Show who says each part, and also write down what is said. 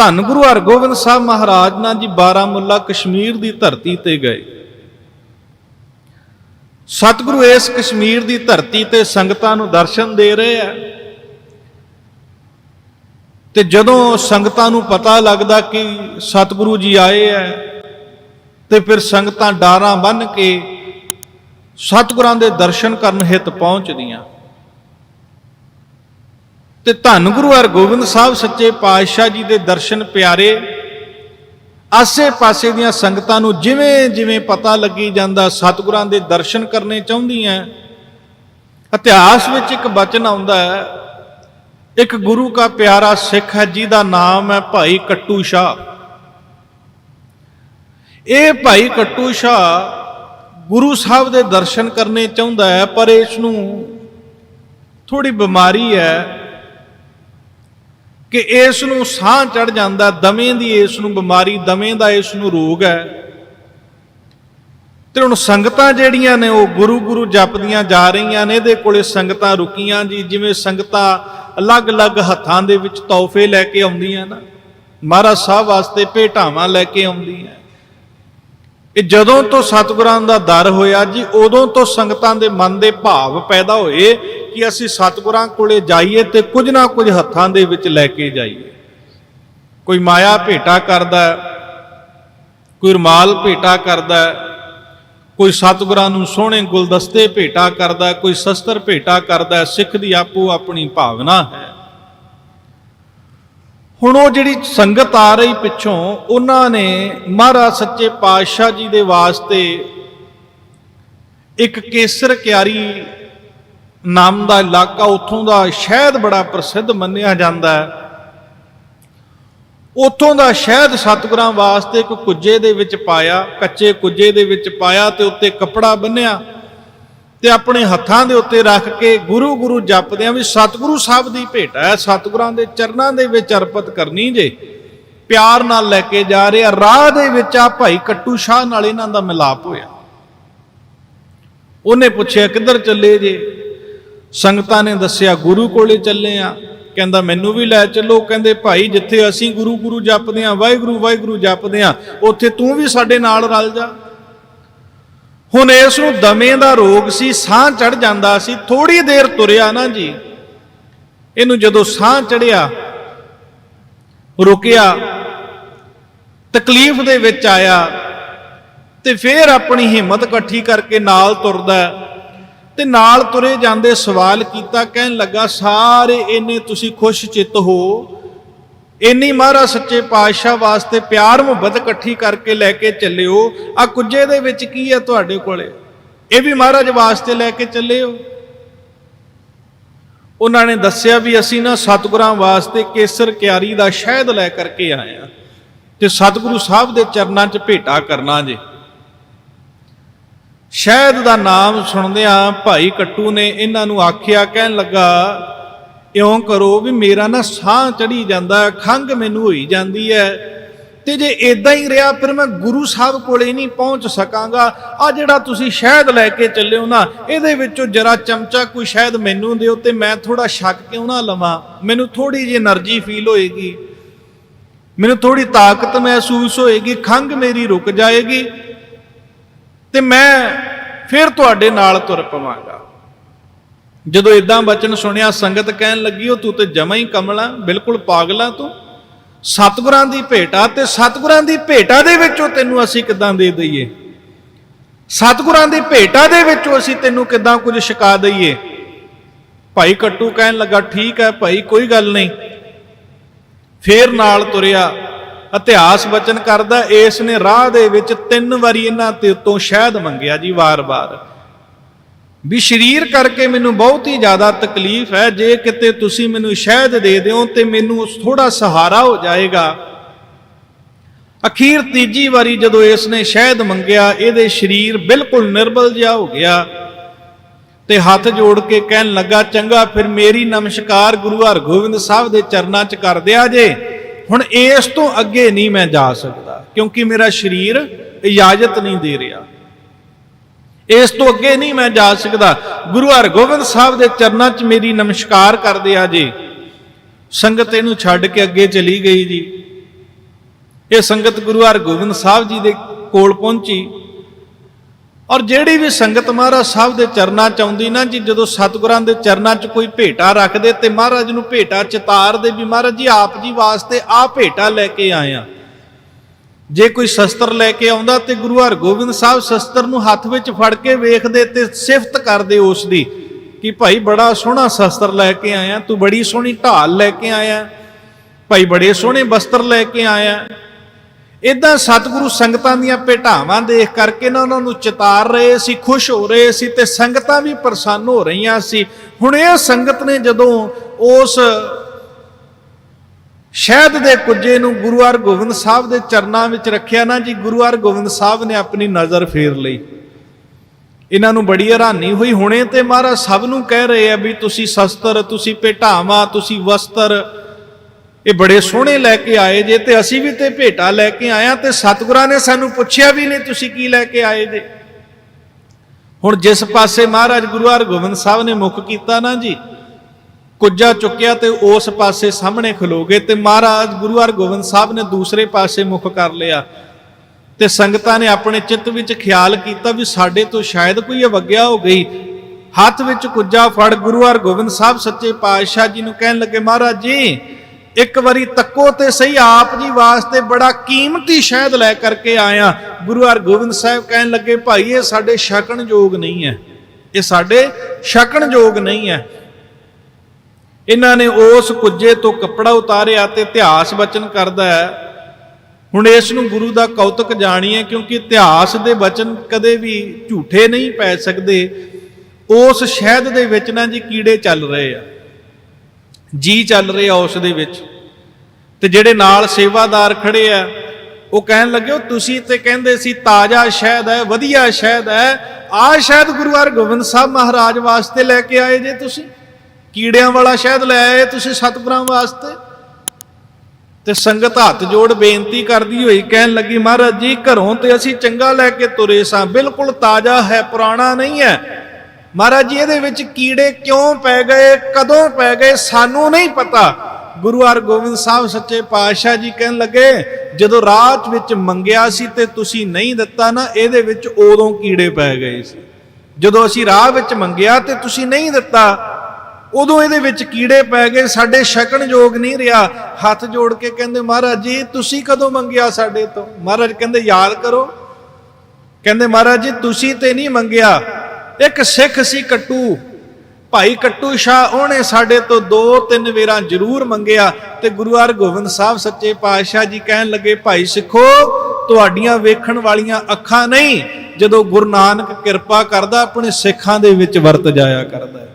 Speaker 1: ਧੰਨ ਗੁਰੂ ਹਰਗੋਬਿੰਦ ਸਾਹਿਬ ਮਹਾਰਾਜ ਨਾਲ ਜੀ ਬਾਰਾਮੁੱਲਾ ਕਸ਼ਮੀਰ ਦੀ ਧਰਤੀ ਤੇ ਗਏ। ਸਤਿਗੁਰੂ ਇਸ ਕਸ਼ਮੀਰ ਦੀ ਧਰਤੀ ਤੇ ਸੰਗਤਾਂ ਨੂੰ ਦਰਸ਼ਨ ਦੇ ਰਹੇ ਆ। ਤੇ ਜਦੋਂ ਸੰਗਤਾਂ ਨੂੰ ਪਤਾ ਲੱਗਦਾ ਕਿ ਸਤਿਗੁਰੂ ਜੀ ਆਏ ਐ ਤੇ ਫਿਰ ਸੰਗਤਾਂ ਡਾਰਾਂ ਬੰਨ ਕੇ ਸਤਿਗੁਰਾਂ ਦੇ ਦਰਸ਼ਨ ਕਰਨ ਹਿੱਤ ਪਹੁੰਚਦੀਆਂ। ਤੇ ਧੰਨ ਗੁਰੂ ਹਰਗੋਬਿੰਦ ਸਾਹਿਬ ਸੱਚੇ ਪਾਤਸ਼ਾਹ ਜੀ ਦੇ ਦਰਸ਼ਨ ਪਿਆਰੇ ਆਸੇ-ਪਾਸੇ ਦੀਆਂ ਸੰਗਤਾਂ ਨੂੰ ਜਿਵੇਂ-ਜਿਵੇਂ ਪਤਾ ਲੱਗੀ ਜਾਂਦਾ, ਸਤਿਗੁਰਾਂ ਦੇ ਦਰਸ਼ਨ ਕਰਨੇ ਚਾਹੁੰਦੀਆਂ ਇਤਿਹਾਸ ਵਿੱਚ ਇੱਕ ਬਚਨ ਆਉਂਦਾ ਹੈ ਇੱਕ ਗੁਰੂ ਦਾ ਪਿਆਰਾ ਸਿੱਖ ਹੈ, ਜਿਹਦਾ ਨਾਮ ਹੈ ਭਾਈ ਕੱਟੂ ਸ਼ਾਹ। ਇਹ ਭਾਈ ਕੱਟੂ ਸ਼ਾਹ ਗੁਰੂ ਸਾਹਿਬ ਦੇ ਦਰਸ਼ਨ ਕਰਨੇ ਚਾਹੁੰਦਾ ਹੈ ਪਰ ਇਸ ਨੂੰ ਥੋੜੀ ਬਿਮਾਰੀ ਹੈ ਕਿ ਇਸ ਨੂੰ ਸਾਹ ਚੜ ਜਾਂਦਾ, ਦਮੇ ਦੀ ਇਸ ਨੂੰ ਬਿਮਾਰੀ, ਦਮੇ ਦਾ ਇਸ ਨੂੰ ਰੋਗ ਹੈ। ਤੇ ਹੁਣ ਸੰਗਤਾਂ ਜਿਹੜੀਆਂ ਨੇ, ਉਹ ਗੁਰੂ ਗੁਰੂ ਜਪਦੀਆਂ ਜਾ ਰਹੀਆਂ ਨੇ, ਇਹਦੇ ਕੋਲੇ ਸੰਗਤਾਂ ਰੁਕੀਆਂ ਜੀ, ਜਿਵੇਂ ਸੰਗਤਾਂ ਅਲੱਗ-ਅਲੱਗ ਹੱਥਾਂ ਦੇ ਵਿੱਚ ਤੋਹਫੇ ਲੈ ਕੇ ਆਉਂਦੀਆਂ ਨਾ। ਮਹਾਰਾਜ ਸਾਹਿਬ ਵਾਸਤੇ ਭੇਟਾਵਾਂ ਲੈ ਕੇ ਆਉਂਦੀਆਂ। ਇਹ ਜਦੋਂ ਤੋਂ ਸਤਿਗੁਰਾਂ ਦਾ ਦਰ ਹੋਇਆ ਜੀ, ਉਦੋਂ ਤੋਂ ਸੰਗਤਾਂ ਦੇ ਮਨ ਦੇ ਭਾਵ ਪੈਦਾ ਹੋਏ ਕਿ ਅਸੀਂ ਸਤਿਗੁਰਾਂ ਕੋਲੇ ਜਾਈਏ ਤੇ ਕੁਝ ਨਾ ਕੁਝ ਹੱਥਾਂ ਦੇ ਵਿੱਚ ਲੈ ਕੇ ਜਾਈਏ। ਕੋਈ ਮਾਇਆ ਭੇਟਾ ਕਰਦਾ, ਕੋਈ ਰਮਾਲ ਭੇਟਾ ਕਰਦਾ, ਕੋਈ ਸਤਿਗੁਰਾਂ ਨੂੰ ਸੋਹਣੇ ਗੁਲਦਸਤੇ ਭੇਟਾ ਕਰਦਾ, ਕੋਈ ਸ਼ਸਤਰ ਭੇਟਾ ਕਰਦਾ, ਸਿੱਖ ਦੀ ਆਪੋ ਆਪਣੀ ਭਾਵਨਾ ਹੈ। ਹੁਣ ਉਹ ਜਿਹੜੀ ਸੰਗਤ ਆ ਰਹੀ ਪਿੱਛੋਂ, ਉਹਨਾਂ ਨੇ ਮਹਾਰਾਜ ਸੱਚੇ ਪਾਤਸ਼ਾਹ ਜੀ ਦੇ ਵਾਸਤੇ ਇੱਕ ਕੇਸਰ ਕਿਆਰੀ ਨਾਮ ਦਾ ਇਲਾਕਾ ਉੱਥੋਂ ਦਾ ਸ਼ਹਿਦ ਬੜਾ ਪ੍ਰਸਿੱਧ ਮੰਨਿਆ ਜਾਂਦਾ ਹੈ। ਉੱਥੋਂ ਦਾ ਸ਼ਹਿਦ ਸਤਿਗੁਰਾਂ ਵਾਸਤੇ ਇੱਕ ਕੁੱਜੇ ਦੇ ਵਿੱਚ ਪਾਇਆ, ਕੱਚੇ ਕੁੱਜੇ ਦੇ ਵਿੱਚ ਪਾਇਆ ਤੇ ਉੱਤੇ ਕੱਪੜਾ ਬੰਨਿਆ। ਤੇ ਆਪਣੇ ਹੱਥਾਂ ਦੇ ਉੱਤੇ ਰੱਖ ਕੇ ਗੁਰੂ ਗੁਰੂ ਜਪਦੇ ਆ ਵੀ ਸਤਿਗੁਰੂ ਸਾਹਿਬ ਦੀ ਭੇਟ ਹੈ। ਸਤਿਗੁਰਾਂ ਦੇ ਚਰਨਾਂ ਦੇ ਵਿੱਚ ਅਰਪਿਤ ਕਰਨੀ ਜੇ, ਪਿਆਰ ਨਾਲ ਲੈ ਕੇ ਜਾ ਰਿਹਾ, ਰਾਹ ਦੇ ਵਿੱਚ ਆ ਭਾਈ ਕੱਟੂ ਸ਼ਾਹ ਨਾਲ ਇਹਨਾਂ ਦਾ ਮਿਲਾਪ ਹੋਇਆ। ਉਹਨੇ ਪੁੱਛਿਆ, ਕਿੱਧਰ ਚੱਲੇ ਜੇ? ਸੰਗਤਾਂ ਨੇ ਦੱਸਿਆ, ਗੁਰੂ ਕੋਲੇ ਚੱਲੇ ਆ। ਕਹਿੰਦਾ, ਮੈਨੂੰ ਵੀ ਲੈ ਚੱਲੋ। ਕਹਿੰਦੇ, ਭਾਈ, ਜਿੱਥੇ ਅਸੀਂ ਗੁਰੂ ਗੁਰੂ ਜਪਦੇ ਆ, ਵਾਹਿਗੁਰੂ ਵਾਹਿਗੁਰੂ ਜਪਦੇ ਆ, ਉੱਥੇ ਤੂੰ ਵੀ ਸਾਡੇ ਨਾਲ ਰਲ ਜਾ। ਹੁਣ ਇਸ ਨੂੰ ਦਮੇ ਦਾ ਰੋਗ ਸੀ, ਸਾਹ ਚੜ ਜਾਂਦਾ ਸੀ ਥੋੜੀ ਦੇਰ ਤੁਰਿਆ ਨਾ ਜੀ। ਇਹਨੂੰ ਜਦੋਂ ਸਾਹ ਚੜਿਆ ਰੁਕਿਆ, ਤਕਲੀਫ ਦੇ ਵਿੱਚ ਆਇਆ ਤੇ ਫੇਰ ਆਪਣੀ ਹਿੰਮਤ ਇਕੱਠੀ ਕਰਕੇ ਨਾਲ ਤੁਰਦਾ ਤੇ ਨਾਲ ਤੁਰੇ ਜਾਂਦੇ ਸਵਾਲ ਕੀਤਾ, ਕਹਿਣ ਲੱਗਾ, ਸਾਰੇ ਇੰਨੇ ਤੁਸੀਂ ਖੁਸ਼ ਚਿੱਤ ਹੋ? ਇੰਨੀ ਮਹਾਰਾਜ ਸੱਚੇ ਪਾਤਸ਼ਾਹ ਵਾਸਤੇ ਪਿਆਰ ਮੁਹੱਬਤ ਇਕੱਠੀ ਕਰਕੇ ਲੈ ਕੇ ਚੱਲਿਓ। ਆ ਕੁੱਜੇ ਦੇ ਵਿੱਚ ਕੀ ਹੈ ਤੁਹਾਡੇ ਕੋਲੇ? ਇਹ ਵੀ ਮਹਾਰਾਜ ਵਾਸਤੇ ਲੈ ਕੇ ਚੱਲੇ ਹੋ ਉਹਨਾਂ ਨੇ ਦੱਸਿਆ ਵੀ ਅਸੀਂ ਨਾ ਸਤਿਗੁਰਾਂ ਵਾਸਤੇ ਕੇਸਰ ਕਿਆਰੀ ਦਾ ਸ਼ਹਿਦ ਲੈ ਕਰਕੇ ਆਏ ਆ ਤੇ ਸਤਿਗੁਰੂ ਸਾਹਿਬ ਦੇ ਚਰਨਾਂ 'ਚ ਭੇਟਾ ਕਰਨਾ ਜੇ। ਸ਼ਹਿਦ ਦਾ ਨਾਮ ਸੁਣਦਿਆਂ ਭਾਈ ਕੱਟੂ ਨੇ ਇਹਨਾਂ ਨੂੰ ਆਖਿਆ, ਕਹਿਣ ਲੱਗਾ ਇਉਂ ਕਰੋ ਵੀ ਮੇਰਾ ਨਾ ਸਾਹ ਚੜੀ ਜਾਂਦਾ ਖੰਗ ਮੈਨੂੰ ਹੋਈ ਜਾਂਦੀ ਹੈ। ਤੇ ਜੇ ਇਦਾਂ ਹੀ ਰਿਹਾ, ਫਿਰ ਮੈਂ ਗੁਰੂ ਸਾਹਿਬ ਕੋਲੇ ਨਹੀਂ ਪਹੁੰਚ ਸਕਾਂਗਾ। ਆ ਜਿਹੜਾ ਤੁਸੀਂ ਸ਼ਹਿਦ ਲੈ ਕੇ ਚੱਲਿਓ ਨਾ, ਇਹਦੇ ਵਿੱਚੋਂ ਜਰਾ ਚਮਚਾ ਕੋਈ ਸ਼ਹਿਦ ਮੈਨੂੰ ਦਿਓ ਤੇ ਮੈਂ ਥੋੜਾ ਛੱਕ ਕਿਉਂ ਨਾ ਲਵਾਂ? ਮੈਨੂੰ ਥੋੜੀ ਜਿਹੀ એનર્ਜੀ ਫੀਲ ਹੋਏਗੀ। ਮੈਨੂੰ ਥੋੜੀ ਤਾਕਤ ਮਹਿਸੂਸ ਹੋਏਗੀ ਖੰਗ ਮੇਰੀ ਰੁਕ ਜਾਏਗੀ। ਤੇ ਮੈਂ ਫਿਰ ਤੁਹਾਡੇ ਨਾਲ ਤੁਰ ਪਵਾਂਗਾ। ਜਦੋਂ ਇਦਾਂ ਬਚਨ ਸੁਣਿਆ, ਸੰਗਤ ਕਹਿਣ ਲੱਗੀ, ਉਹ ਤੂੰ ਤੇ ਜਮਾ ਹੀ ਕਮਲਾ ਬਿਲਕੁਲ ਪਾਗਲਾ ਤੂੰ। ਸਤਿਗੁਰਾਂ ਦੀ ਭੇਟਾ ਤੇ ਸਤਿਗੁਰਾਂ ਦੀ ਭੇਟਾ ਦੇ ਵਿੱਚੋਂ ਤੈਨੂੰ ਅਸੀਂ ਕਿਦਾਂ ਦੇ ਦਈਏ? ਸਤਿਗੁਰਾਂ ਦੀ ਭੇਟਾ ਦੇ ਵਿੱਚੋਂ ਅਸੀਂ ਤੈਨੂੰ ਕਿਦਾਂ ਕੁਝ ਛਕਾ ਦਈਏ? ਭਾਈ ਕੱਟੂ ਕਹਿਣ ਲੱਗਾ, ਠੀਕ ਹੈ ਭਾਈ, ਕੋਈ ਗੱਲ ਨਹੀਂ। ਫੇਰ ਨਾਲ ਤੁਰਿਆ, ਇਤਿਹਾਸ ਬਚਨ ਕਰਦਾ, ਇਸ ਨੇ ਰਾਹ ਦੇ ਵਿੱਚ ਤਿੰਨ ਵਾਰੀ ਇਹਨਾਂ ਤੇ ਤੋਂ ਸ਼ਹਿਦ ਮੰਗਿਆ ਜੀ ਵਾਰ-ਵਾਰ। ਵੀ ਸਰੀਰ ਕਰਕੇ ਮੈਨੂੰ ਬਹੁਤ ਹੀ ਜ਼ਿਆਦਾ ਤਕਲੀਫ ਹੈ। ਜੇ ਕਿਤੇ ਤੁਸੀਂ ਮੈਨੂੰ ਸ਼ਹਿਦ ਦੇ ਦਿਓ ਤੇ ਮੈਨੂੰ ਥੋੜਾ ਸਹਾਰਾ ਹੋ ਜਾਏਗਾ। ਅਖੀਰ ਤੀਜੀ ਵਾਰੀ ਜਦੋਂ ਇਸ ਨੇ ਸ਼ਹਿਦ ਮੰਗਿਆ, ਇਹਦੇ ਸਰੀਰ ਬਿਲਕੁਲ ਨਿਰਬਲ ਜਿਹਾ ਹੋ ਗਿਆ ਤੇ ਹੱਥ ਜੋੜ ਕੇ ਕਹਿਣ ਲੱਗਾ, ਚੰਗਾ, ਫਿਰ ਮੇਰੀ ਨਮਸਕਾਰ ਗੁਰੂ ਹਰਗੋਬਿੰਦ ਸਾਹਿਬ ਦੇ ਚਰਨਾਂ 'ਚ ਕਰ ਦਿਆ ਜੇ। ਹੁਣ ਇਸ ਤੋਂ ਅੱਗੇ ਨਹੀਂ ਮੈਂ ਜਾ ਸਕਦਾ, ਕਿਉਂਕਿ ਮੇਰਾ ਸਰੀਰ ਇਜਾਜ਼ਤ ਨਹੀਂ ਦੇ ਰਿਹਾ। ਇਸ ਤੋਂ ਅੱਗੇ ਨਹੀਂ ਮੈਂ ਜਾ ਸਕਦਾ। ਗੁਰੂ ਹਰਗੋਬਿੰਦ ਸਾਹਿਬ ਦੇ ਚਰਨਾਂ 'ਚ ਮੇਰੀ ਨਮਸਕਾਰ ਕਰਦੇ ਆ ਜੇ। ਸੰਗਤ ਇਹਨੂੰ ਛੱਡ ਕੇ ਅੱਗੇ ਚਲੀ ਗਈ ਜੀ। ਇਹ ਸੰਗਤ ਗੁਰੂ ਹਰਗੋਬਿੰਦ ਸਾਹਿਬ ਜੀ ਦੇ ਕੋਲ ਪਹੁੰਚੀ। ਔਰ ਜਿਹੜੀ ਵੀ ਸੰਗਤ ਮਹਾਰਾਜ ਸਾਹਿਬ ਦੇ ਚਰਨਾਂ ਚ ਆਉਂਦੀ ਨਾ ਜੀ, ਜਦੋਂ ਸਤਿਗੁਰਾਂ ਦੇ ਚਰਨਾਂ 'ਚ ਕੋਈ ਭੇਟਾ ਰੱਖਦੇ ਤੇ ਮਹਾਰਾਜ ਨੂੰ ਭੇਟਾ ਚਿਤਾਰ ਦੇ ਵੀ, ਮਹਾਰਾਜ ਜੀ, ਆਪ ਜੀ ਵਾਸਤੇ ਆ ਭੇਟਾ ਲੈ ਕੇ ਆਇਆ ਜੇ ਕੋਈ ਸ਼ਸਤਰ ਲੈ ਕੇ ਆਉਂਦਾ ਤੇ ਗੁਰੂ ਹਰਗੋਬਿੰਦ ਸਾਹਿਬ ਸ਼ਸਤਰ ਨੂੰ ਹੱਥ ਵਿੱਚ ਫੜ ਕੇ ਵੇਖਦੇ ਤੇ ਸਿਫਤ ਕਰਦੇ ਉਸ ਦੀ ਕਿ ਭਾਈ ਬੜਾ ਸੋਹਣਾ ਸ਼ਸਤਰ ਲੈ ਕੇ ਆਇਆ, ਤੂੰ ਬੜੀ ਸੋਹਣੀ ਢਾਲ ਲੈ ਕੇ ਆਇਆ, ਭਾਈ ਬੜੇ ਸੋਹਣੇ ਵਸਤਰ ਲੈ ਕੇ ਆਇਆ। ਇਦਾਂ ਸਤਿਗੁਰੂ ਸੰਗਤਾਂ ਦੀਆਂ ਭੇਟਾਵਾਂ ਦੇਖ ਕਰਕੇ ਨਾ ਉਹਨਾਂ ਨੂੰ ਚਿਤਾਰ ਰਹੇ ਸੀ, ਖੁਸ਼ ਹੋ ਰਹੇ ਸੀ ਤੇ ਸੰਗਤਾਂ ਵੀ ਪ੍ਰਸੰਨ ਹੋ ਰਹੀਆਂ ਸੀ। ਹੁਣ ਇਹ ਸੰਗਤ ਨੇ ਜਦੋਂ ਉਸ ਸ਼ਹਿਦ ਦੇ ਕੁੱਜੇ ਨੂੰ ਗੁਰੂ ਹਰਗੋਬਿੰਦ ਸਾਹਿਬ ਦੇ ਚਰਨਾਂ ਵਿੱਚ ਰੱਖਿਆ ਨਾ ਜੀ, ਗੁਰੂ ਹਰਗੋਬਿੰਦ ਸਾਹਿਬ ਨੇ ਆਪਣੀ ਨਜ਼ਰ ਫੇਰ ਲਈ। ਇਹਨਾਂ ਨੂੰ ਬੜੀ ਹੈਰਾਨੀ ਹੋਈ। ਹੁਣੇ ਤੇ ਮਹਾਰਾਜ ਸਭ ਨੂੰ ਕਹਿ ਰਹੇ ਆ ਵੀ ਤੁਸੀਂ ਸ਼ਸਤਰ, ਤੁਸੀਂ ਭੇਟਾਵਾਂ, ਤੁਸੀਂ ਵਸਤਰ, ਇਹ ਬੜੇ ਸੋਹਣੇ ਲੈ ਕੇ ਆਏ ਜੇ ਤੇ ਅਸੀਂ ਵੀ ਤੇ ਭੇਟਾ ਲੈ ਕੇ ਆਇਆ ਤੇ ਸਤਿਗੁਰਾਂ ਨੇ ਸਾਨੂੰ ਪੁੱਛਿਆ ਵੀ ਨਹੀਂ ਤੁਸੀਂ ਕੀ ਲੈ ਕੇ ਆਏ ਜੇ। ਹੁਣ ਜਿਸ ਪਾਸੇ ਮਹਾਰਾਜ ਗੁਰੂ ਹਰਗੋਬਿੰਦ ਸਾਹਿਬ ਨੇ ਮੁੱਖ ਕੀਤਾ ਨਾ ਜੀ ਕੁੱਜਾ ਚੁੱਕਿਆ ਤੇ ਉਸ ਪਾਸੇ ਸਾਹਮਣੇ ਖਲੋ ਗਏ ਤੇ ਮਹਾਰਾਜ ਗੁਰੂ ਹਰਗੋਬਿੰਦ ਸਾਹਿਬ ਨੇ ਦੂਸਰੇ ਪਾਸੇ ਮੁਖ ਕਰ ਲਿਆ। ਤੇ ਸੰਗਤਾਂ ਨੇ ਆਪਣੇ ਚਿੱਤ ਵਿੱਚ ਖਿਆਲ ਕੀਤਾ ਵੀ ਸਾਡੇ ਤੋਂ ਸ਼ਾਇਦ ਕੋਈ ਅਵਗਿਆ ਹੋ ਗਈ। ਹੱਥ ਵਿੱਚ ਕੁੱਜਾ ਫੜ ਗੁਰੂ ਹਰਗੋਬਿੰਦ ਸਾਹਿਬ ਸੱਚੇ ਪਾਤਸ਼ਾਹ ਜੀ ਨੂੰ ਕਹਿਣ ਲੱਗੇ, ਮਹਾਰਾਜ ਜੀ, ਇੱਕ ਵਾਰੀ ਤੱਕੋ ਤੇ ਸਹੀ, ਆਪ ਜੀ ਵਾਸਤੇ ਬੜਾ ਕੀਮਤੀ ਸ਼ਹਿਦ ਲੈ ਕਰਕੇ ਆਇਆ। ਗੁਰੂ ਹਰਗੋਬਿੰਦ ਸਾਹਿਬ ਕਹਿਣ ਲੱਗੇ, ਭਾਈ, ਇਹ ਸਾਡੇ ਸ਼ਕਣ ਯੋਗ ਨਹੀਂ ਹੈ। ਇਹ ਸਾਡੇ ਸ਼ਕਣ ਯੋਗ ਨਹੀਂ ਹੈ। ਇਹਨਾਂ ਨੇ ਉਸ ਕੁੱਜੇ ਤੋਂ ਕੱਪੜਾ ਉਤਾਰਿਆ ਤੇ ਇਤਿਹਾਸ ਬਚਨ ਕਰਦਾ ਹੈ। ਹੁਣ ਇਸ ਨੂੰ ਗੁਰੂ ਦਾ ਕੌਤਕ ਜਾਣੀਏ ਕਿਉਂਕਿ ਇਤਿਹਾਸ ਦੇ ਬਚਨ ਕਦੇ ਵੀ ਝੂਠੇ ਨਹੀਂ ਪੈ ਸਕਦੇ। ਉਸ ਸ਼ਹਿਦ ਦੇ ਵਿੱਚ ਨਾ ਜੀ ਕੀੜੇ ਚੱਲ ਰਹੇ ਆ। ਜੀ ਚੱਲ ਰਹੇ ਆ ਉਸ ਦੇ ਵਿੱਚ। ਤੇ ਜਿਹੜੇ ਨਾਲ ਸੇਵਾਦਾਰ ਖੜੇ ਆ, ਉਹ ਕਹਿਣ ਲੱਗੇ, ਉਹ ਤੁਸੀਂ ਤੇ ਕਹਿੰਦੇ ਸੀ ਤਾਜ਼ਾ ਸ਼ਹਿਦ ਹੈ, ਵਧੀਆ ਸ਼ਹਿਦ ਹੈ। ਆਹ ਸ਼ਹਿਦ ਗੁਰੂ ਹਰਗੋਬਿੰਦ ਸਾਹਿਬ ਮਹਾਰਾਜ ਵਾਸਤੇ ਲੈ ਕੇ ਆਏ ਜੇ ਤੁਸੀਂ। ਕੀੜਿਆਂ ਵਾਲਾ ਸ਼ਹਿਦ ਲੈ ਆਏ ਤੁਸੀਂ ਸਤਿਗੁਰਾਂ ਵਾਸਤੇ? ਤੇ ਸੰਗਤ ਹੱਥ ਜੋੜ ਬੇਨਤੀ ਕਰਦੀ ਹੋਈ ਕਹਿਣ ਲੱਗੀ, ਮਹਾਰਾਜ ਜੀ, ਘਰੋਂ ਤੇ ਅਸੀਂ ਚੰਗਾ ਲੈ ਕੇ ਤੁਰੇ ਸਾਂ। ਬਿਲਕੁਲ ਤਾਜ਼ਾ ਹੈ, ਪੁਰਾਣਾ ਨਹੀਂ ਹੈ। ਮਹਾਰਾਜ ਜੀ, ਇਹਦੇ ਵਿੱਚ ਕੀੜੇ ਕਿਉਂ ਪੈ ਗਏ? ਕਦੋਂ ਪੈ ਗਏ? ਸਾਨੂੰ ਨਹੀਂ ਪਤਾ। ਗੁਰੂ ਹਰਗੋਬਿੰਦ ਸਾਹਿਬ ਸੱਚੇ ਪਾਤਸ਼ਾਹ ਜੀ ਕਹਿਣ ਲੱਗੇ, ਜਦੋਂ ਰਾਤ ਵਿੱਚ ਮੰਗਿਆ ਸੀ ਤੇ ਤੁਸੀਂ ਨਹੀਂ ਦਿੱਤਾ ਨਾ, ਇਹਦੇ ਵਿੱਚ ਉਦੋਂ ਕੀੜੇ ਪੈ ਗਏ ਸੀ। ਜਦੋਂ ਅਸੀਂ ਰਾਹ ਵਿੱਚ ਮੰਗਿਆ ਤੇ ਤੁਸੀਂ ਨਹੀਂ ਦਿੱਤਾ ਉਦੋਂ ਇਹਦੇ ਵਿੱਚ ਕੀੜੇ ਪੈ ਗਏ, ਸਾਡੇ ਛਕਣ ਯੋਗ ਨਹੀਂ ਰਿਹਾ। ਹੱਥ ਜੋੜ ਕੇ ਕਹਿੰਦੇ, ਮਹਾਰਾਜ ਜੀ, ਤੁਸੀਂ ਕਦੋਂ ਮੰਗਿਆ ਸਾਡੇ ਤੋਂ? ਮਹਾਰਾਜ ਕਹਿੰਦੇ, ਯਾਦ ਕਰੋ। ਕਹਿੰਦੇ, ਮਹਾਰਾਜ ਜੀ, ਤੁਸੀਂ ਤੇ ਨਹੀਂ ਮੰਗਿਆ। ਇੱਕ ਸਿੱਖ ਸੀ ਕੱਟੂ, ਭਾਈ ਕੱਟੂ ਸ਼ਾਹ, ਉਹਨੇ ਸਾਡੇ ਤੋਂ ਦੋ ਤਿੰਨ ਵੇਰਾਂ ਜ਼ਰੂਰ ਮੰਗਿਆ ਤੇ ਗੁਰੂ ਹਰਗੋਬਿੰਦ ਸਾਹਿਬ ਸੱਚੇ ਪਾਤਸ਼ਾਹ ਜੀ ਕਹਿਣ ਲੱਗੇ, ਭਾਈ ਸਿੱਖੋ, ਤੁਹਾਡੀਆਂ ਵੇਖਣ ਵਾਲੀਆਂ ਅੱਖਾਂ ਨਹੀਂ, ਜਦੋਂ ਗੁਰੂ ਨਾਨਕ ਕਿਰਪਾ ਕਰਦਾ, ਆਪਣੇ ਸਿੱਖਾਂ ਦੇ ਵਿੱਚ ਵਰਤ ਜਾਇਆ ਕਰਦਾ ਹੈ।